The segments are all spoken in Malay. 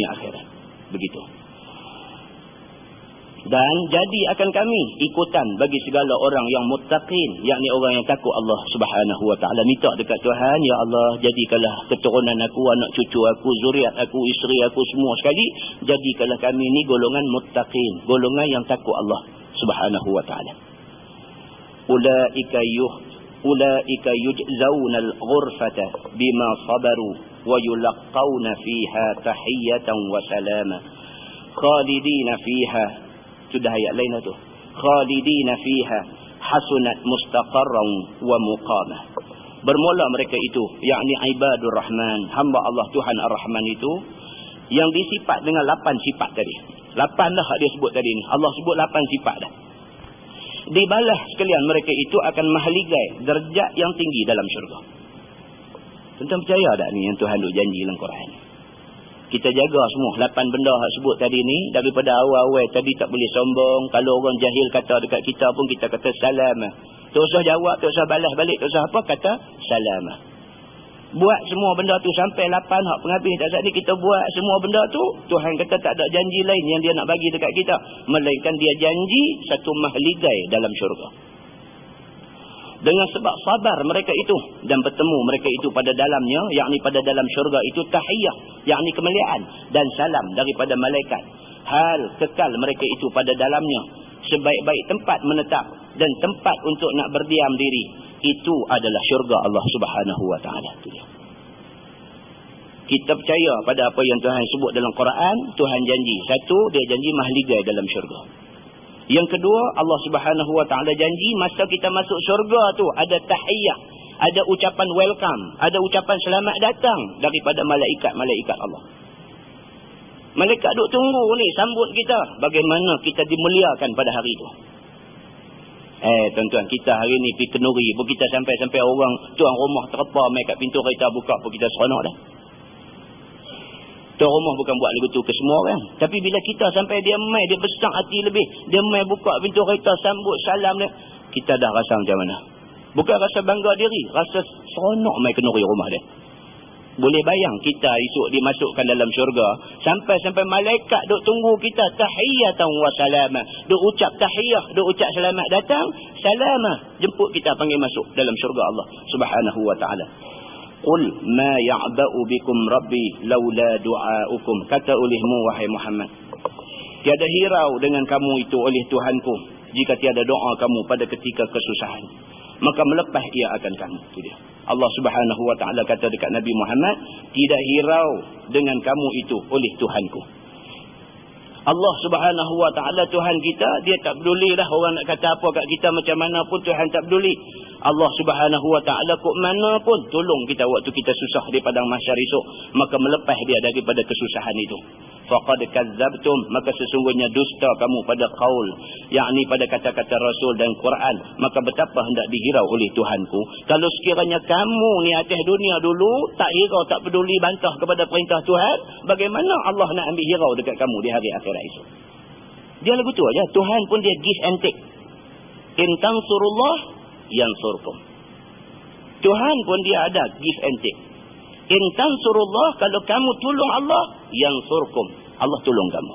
dunia akhirat. Begitu. Dan jadi akan kami ikutan bagi segala orang yang muttaqin, yakni orang yang takut Allah Subhanahu wa taala. Minta dekat Tuhan, ya Allah, jadikanlah keturunan aku, anak cucu aku, zuriat aku, isteri aku semua sekali, jadikanlah kami ni golongan muttaqin, golongan yang takut Allah Subhanahu wa taala. Ulaika yuh ulaika yujzauna al-ghurfata bima sabaru wa salama khalidina fiha sudah ayat lain lah tu. khalidina fiha hasunat mustaqarran wa muqama bermula mereka itu yakni ibadur rahman hamba Allah Tuhan ar-rahman itu yang disifat dengan lapan sifat tadi. Lapan dah dia sebut tadi ni. Allah sebut lapan sifat dah. Dibalas sekalian mereka itu akan mahligai derajat yang tinggi dalam syurga tuan percaya tak ni yang Tuhan duk janji dalam Quran? Kita jaga semua. Lapan benda yang sebut tadi ni daripada awal-awal tadi tak boleh sombong. Kalau orang jahil kata dekat kita pun kita kata salam. Tak usah jawab tak usah balas balik tak usah apa kata salam. Buat semua benda tu sampai lapan hak penghabis. Tak saat ni kita buat semua benda tu Tuhan kata tak ada janji lain yang dia nak bagi dekat kita. Melainkan dia janji satu mahligai dalam syurga dengan sebab sabar mereka itu dan bertemu mereka itu pada dalamnya yakni pada dalam syurga itu tahiyah yakni kemuliaan dan salam daripada malaikat. Hal kekal mereka itu pada dalamnya. Sebaik-baik tempat menetap dan tempat untuk nak berdiam diri itu adalah syurga Allah Subhanahu wa taala. Kita percaya pada apa yang Tuhan sebut dalam Quran Tuhan janji satu dia janji mahligai dalam syurga yang kedua, Allah Subhanahu Wa Taala janji masa kita masuk syurga tu ada tahiyah, ada ucapan welcome, ada ucapan selamat datang daripada malaikat-malaikat Allah. Malaikat duk tunggu ni sambut kita bagaimana kita dimuliakan pada hari itu. Eh tuan-tuan, kita hari ni pergi kenuri, pun kita sampai-sampai orang tuan rumah terpa mai kat pintu kereta buka pun kita seronok dah. Tuan rumah bukan buat lagu tu ke semua orang. Tapi bila kita sampai dia mai, dia besar hati lebih. Dia mai buka pintu kereta, sambut salam dia. Kita dah rasa macam mana? Bukan rasa bangga diri. Rasa seronok mai kenuri rumah dia. Boleh bayang kita esok dimasukkan dalam syurga. Sampai-sampai malaikat duk tunggu kita. Tahiyyatan wa salamah. Duk ucap tahiyyah. Duk ucap selamat datang. Salamah. Jemput kita panggil masuk dalam syurga Allah subhanahu wa ta'ala. Qul ma ya'ba'u bikum rabbi laula du'aukum. Kata olehmu wahai Muhammad Tiada hirau dengan kamu itu oleh Tuhanku jika tiada doa kamu pada ketika kesusahan. Maka melepas ia akan kamu. Allah Subhanahu wa taala kata dekat Nabi Muhammad tidak hirau dengan kamu itu oleh Tuhanku. Allah subhanahu wa ta'ala Tuhan kita Dia tak peduli lah orang nak kata apa kat kita Macam mana pun Tuhan tak peduli Allah subhanahu wa ta'ala Kok mana pun tolong kita waktu kita susah Di padang masyar esok Maka melepas dia daripada kesusahan itu. Faqad kazzabtum maka sesungguhnya dusta kamu pada qaul yakni pada kata-kata rasul dan Quran maka betapa hendak dihirau oleh Tuhanku. Kalau sekiranya kamu ni atas dunia dulu tak hirau tak peduli bantah kepada perintah Tuhan bagaimana Allah nak ambil hirau dekat kamu di hari akhirat itu dia lagu tu aja Tuhan pun dia give and take. In tansurullah yansurkum Tuhan pun dia ada give and take in tansurullah kalau kamu tolong Allah yansurkum Allah tolong kamu.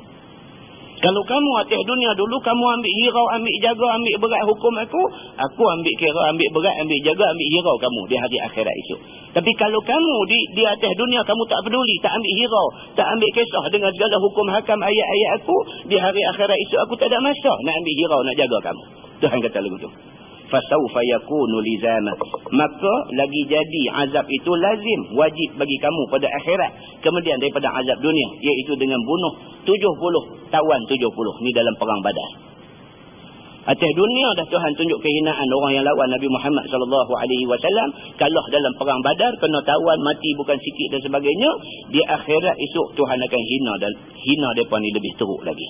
Kalau kamu atas dunia dulu, kamu ambil hirau, ambil jaga, ambil berat hukum aku, aku ambil kira, ambil berat, ambil jaga, ambil hirau kamu di hari akhirat itu. Tapi kalau kamu di di atas dunia, kamu tak peduli, tak ambil hirau, tak ambil kisah dengan segala hukum hakam ayat-ayat aku, di hari akhirat itu aku tak ada masa nak ambil hirau, nak jaga kamu. Tuhan kata lagu tu fasawfa yakunu lizama. Maka lagi jadi azab itu lazim wajib bagi kamu pada akhirat. Kemudian daripada azab dunia iaitu dengan bunuh 70 tawan 70 ni dalam perang badar. Atas dunia dah Tuhan tunjuk kehinaan orang yang lawan Nabi Muhammad sallallahu alaihi wasallam. Kalah dalam perang badar kena tawan mati bukan sikit dan sebagainya. Di akhirat esok Tuhan akan hina dan hina depa ni lebih teruk lagi.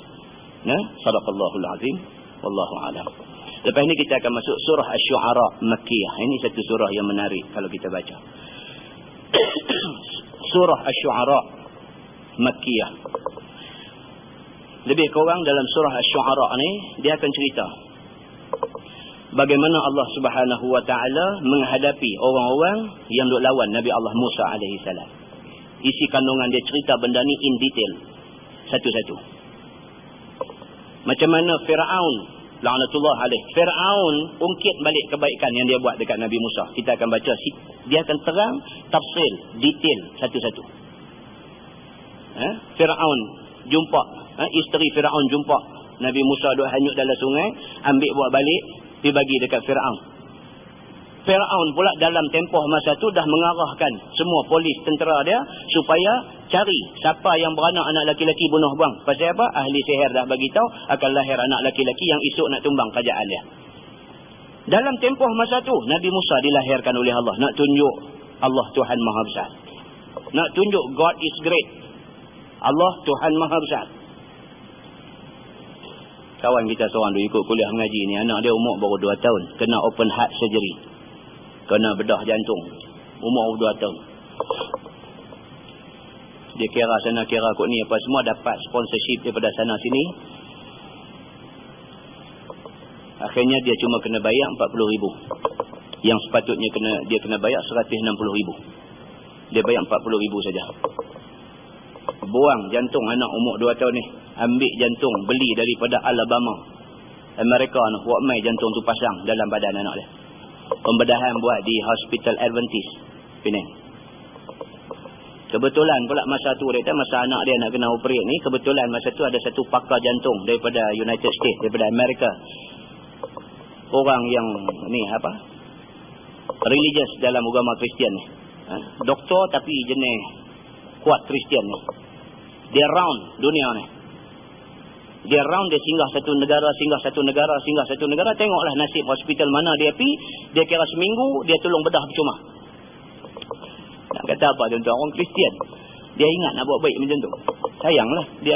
Nah sadaqallahul azim. Wallahu alam Lepas ini kita akan masuk surah Asy-Syu'ara Makkiyah. Ini satu surah yang menarik kalau kita baca. surah Asy-Syu'ara Makkiyah. Lebih kurang dalam surah Asy-Syu'ara ni dia akan cerita bagaimana Allah Subhanahu wa taala menghadapi orang-orang yang duk lawan Nabi Allah Musa alaihi salam. isi kandungan dia cerita benda ni in detail. Satu-satu. Macam mana Fir'aun, la'natullah alaih. Fir'aun ungkit balik kebaikan yang dia buat dekat Nabi Musa. Kita akan baca. Dia akan terang, tafsil, detail, satu-satu. Ha? Fir'aun jumpa, ha? isteri Fir'aun jumpa. Nabi Musa duduk hanyut dalam sungai, ambil buat balik, pergi bagi dekat Fir'aun. Fir'aun pula dalam tempoh masa tu dah mengarahkan semua polis tentera dia supaya cari siapa yang beranak anak laki-laki bunuh buang. Pasal apa? Ahli sihir dah bagi tahu akan lahir anak laki-laki yang esok nak tumbang kerajaan dia. Dalam tempoh masa tu Nabi Musa dilahirkan oleh Allah nak tunjuk Allah Tuhan Maha Besar. Nak tunjuk God is great. Allah Tuhan Maha Besar. Kawan kita seorang tu ikut kuliah mengaji ni anak dia umur baru 2 tahun kena open heart surgery kena bedah jantung umur 2 tahun dia kira sana kira kot ni. Apa semua dapat sponsorship daripada sana sini. Akhirnya dia cuma kena bayar 40 ribu. Yang sepatutnya kena dia kena bayar 160 ribu. Dia bayar 40 ribu saja. Buang jantung anak umur 2 tahun ni. Ambil jantung beli daripada Alabama. Amerika nak buat mai jantung tu pasang dalam badan anak dia. Pembedahan buat di Hospital Adventist Penang. Kebetulan pula masa tu dia masa anak dia nak kena operate ni kebetulan masa tu ada satu pakar jantung daripada United States daripada Amerika. Orang yang ni apa? Religious dalam agama Kristian ni. Ha? Doktor tapi jenis kuat Kristian ni. Dia round dunia ni dia round dia singgah satu negara singgah satu negara singgah satu negara tengoklah nasib hospital mana dia pi dia kira seminggu dia tolong bedah percuma kata apa? Tuan-tuan orang Kristian. Dia ingat nak buat baik macam tu. Sayanglah dia